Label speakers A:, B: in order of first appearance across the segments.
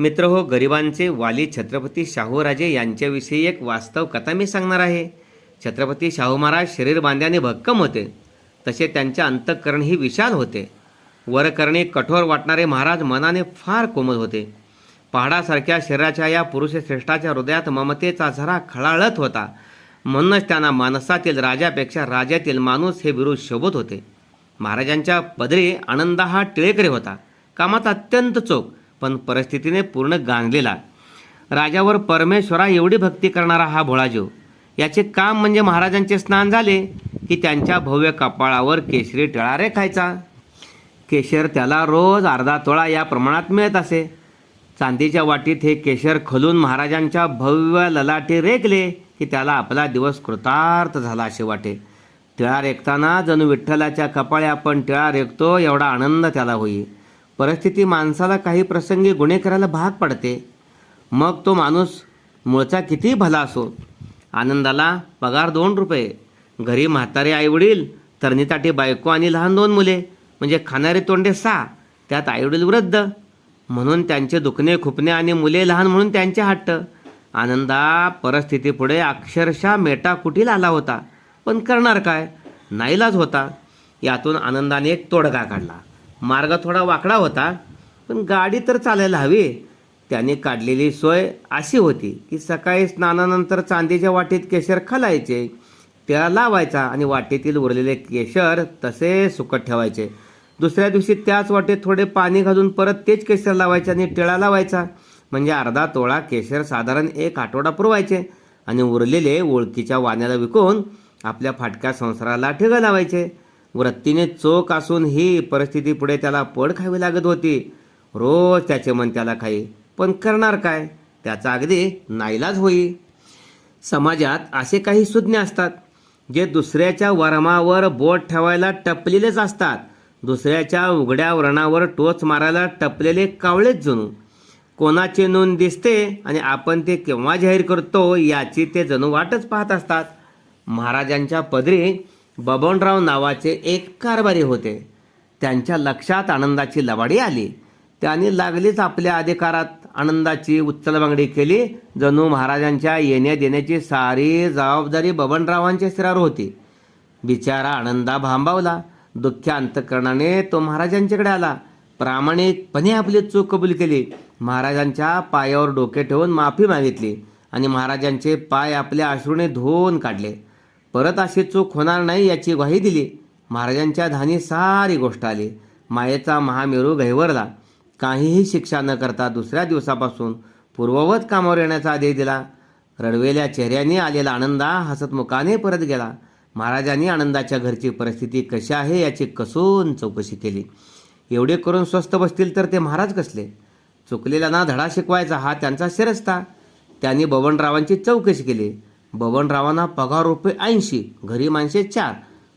A: मित्र हो गरिबांचे वाली छत्रपती शाहूराजे यांच्याविषयी एक वास्तव कथा मी सांगणार आहे. छत्रपती शाहू महाराज शरीर बांध्याने भक्कम होते. तसे त्यांचे अंतःकरण ही विशाल होते. वरकरणी कठोर वाटणारे महाराज मनाने फार कोमल होते. पहाडासारख्या शरीराच्या या पुरुषश्रेष्ठाच्या हृदयात ममतेचा झरा खळाळत होता. म्हणूनच त्यांना माणसातील राजापेक्षा राजातील माणूस हे बिरुद शोभत होते. महाराजांच्या पदरी आनंद हा टिळेकरी होता. कामात अत्यंत चोख. पण परिस्थितीने पूर्ण गांजलेला. राजावर परमेश्वरा एवढी भक्ती करणारा हा भोळाजीव याचे काम म्हणजे महाराजांचे स्नान झाले की त्यांच्या भव्य कपाळावर केशरी टिळा रेखायचा केशर त्याला रोज अर्धा तोळा या प्रमाणात मिळत असे. चांदीच्या वाटीत हे केशर खलून महाराजांच्या भव्य ललाटे रेखले की त्याला आपला दिवस कृतार्थ झाला असे वाटे. टिळा रेखताना जणू विठ्ठलाच्या कपाळे आपण टिळा रेखतो एवढा आनंद त्याला होई. परिस्थिती माणसाला काही प्रसंगी गुन्हे करायला भाग पडते. मग तो माणूस मूळचा कितीही भला असो आनंदाला पगार दोन रुपये घरी म्हातारे आईवडील तरणीताटी बायको आणि लहान दोन मुले म्हणजे खाणारे तोंडे सहा त्यात आईवडील वृद्ध. म्हणून त्यांचे दुखणे खुपणे आणि मुले लहान म्हणून त्यांचे हट्ट. आनंदा परिस्थितीपुढे अक्षरशः मेटाकुटील आला होता. पण करणार काय? नाईलाज होता. यातून आनंदाने एक तोडगा काढला. मार्ग थोडा वाकडा होता पण गाडी तर चालायला हवी. त्याने काढलेली सोय अशी होती की सकाळी स्नानानंतर चांदीच्या वाटीत केशर खालायचे त्याला लावायचा आणि वाटेतील उरलेले केशर तसे सुकत ठेवायचे. दुसऱ्या दिवशी त्याच वाटेत थोडे पाणी घालून परत तेच केशर लावायचे आणि टिळा लावायचा. म्हणजे अर्धा तोळा केशर साधारण एक आठवडा पुरवायचे आणि उरलेले ओळखीच्या वाण्याला विकून आपल्या फाटक्या संसाराला ठेगा लावायचे. वृत्तीने चोख असून ही परिस्थिती पुढे त्याला पड खावी लागत होती. रोज त्याचे मन त्याला खाई. पण करणार काय? त्याचा अगदी नाईलाज होई. समाजात असे काही सुज्ञ असतात जे दुसऱ्याच्या वर्मावर बोट ठेवायला टपलेलेच असतात. दुसऱ्याच्या उघड्या व्रणावर टोच मारायला टपलेले कावळेच जणू. कोणाची नोंद दिसते आणि आपण ते केव्हा जाहीर करतो याची ते जणू वाटच पाहत असतात. महाराजांच्या पदरी बबनराव नावाचे एक कारभारी होते. त्यांच्या लक्षात आनंदाची लवाडी आली. त्यांनी लागलीच आपल्या अधिकारात आनंदाची उच्चलबांगडी केली. जणू महाराजांच्या येण्या देण्याची सारी जबाबदारी बबनरावांच्या शिरावर होती. बिचारा आनंदा भांबावला. दुःख्या अंतकरणाने तो महाराजांच्याकडे आला. प्रामाणिकपणे आपली चूक कबूल केली. महाराजांच्या पायावर डोके ठेवून माफी मागितली आणि महाराजांचे पाय आपल्या अश्रूने धुवून काढले. परत अशी चूक होणार नाही याची ग्वाही दिली. महाराजांच्या धानी सारी गोष्ट आली. मायेचा महामेरू गहिवरला काहीही शिक्षा न करता दुसऱ्या दिवसापासून पूर्ववत कामावर येण्याचा आदेश दिला. रडवेल्या चेहऱ्याने आलेला आनंदा हसतमुखाने परत गेला. महाराजांनी आनंदाच्या घरची परिस्थिती कशी आहे याची कसून चौकशी केली. एवढे करून स्वस्त बसतील तर ते महाराज कसले? चुकलेल्यांना धडा शिकवायचा हा त्यांचा शिरस्ता. त्यांनी बबनरावांची चौकशी केली. बबनरावांना पगार रुपये ऐंशी घरी माणसे चार.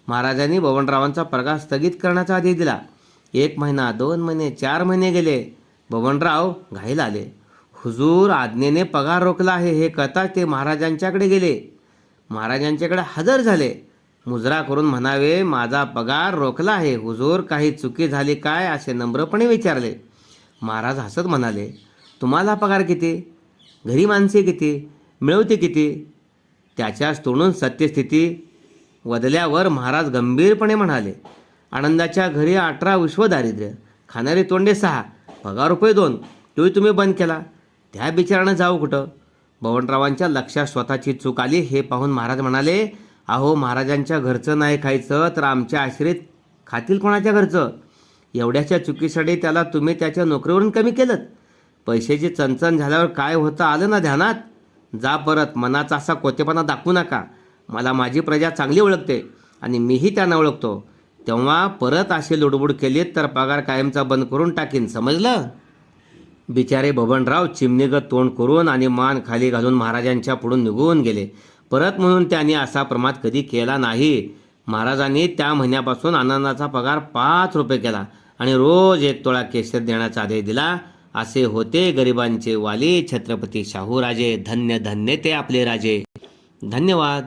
A: महाराजांनी बबनरावांचा पगार स्थगित करण्याचा आदेश दिला. एक महिना दोन महिने चार महिने गेले. बबनराव घाईल आले. हुजूर आज्ञेने पगार रोखला आहे हे कळताच ते महाराजांच्याकडे गेले. महाराजांच्याकडे हजर झाले. मुजरा करून म्हणावे माझा पगार रोखला आहे. हुजूर काही चुकी झाली काय? असे नम्रपणे विचारले. महाराज हसत म्हणाले तुम्हाला पगार किती? घरी माणसे किती? मिळवते किती? त्याच्या तोडून सत्यस्थिती वदल्यावर महाराज गंभीरपणे म्हणाले आनंदाच्या घरी अठरा विश्वदारिद्र्य खाणारे तोंडे सहा पगार रुपये दोन तोही तुम्ही बंद केला. त्या बिचारानं जाऊ कुठं भवनरावांच्या लक्षात स्वतःची चूक आली हे पाहून महाराज म्हणाले अहो महाराजांच्या घरचं नाही खायचं तर आमच्या आश्रित खातील कोणाच्या घरचं? एवढ्याच्या चुकीसाठी त्याला तुम्ही त्याच्या नोकरीवरून कमी केलं पैशाची चणचण झाल्यावर काय होतं आलं ना ध्यानात? जा परत मनाचा असा कोतेपणा दाखवू नका. मला माझी प्रजा चांगली ओळखते आणि मीही त्यांना ओळखतो. तेव्हा परत असे लुडबुड केलीत तर पगार कायमचा बंद करून टाकीन समजलं? बिचारे बबनराव चिमणीगत तोंड करून आणि मान खाली घालून महाराजांच्या पुढून निघून गेले. परत म्हणून त्यांनी असा प्रमाद कधी केला नाही. महाराजांनी त्या महिन्यापासून आनंदाचा पगार पाच रुपये केला आणि रोज एक तोळा केशर देण्याचा आदेश दिला. असे होते गरिबांचे वाली छत्रपती शाहूराजे धन्य धन्य ते आपले राजे. धन्यवाद.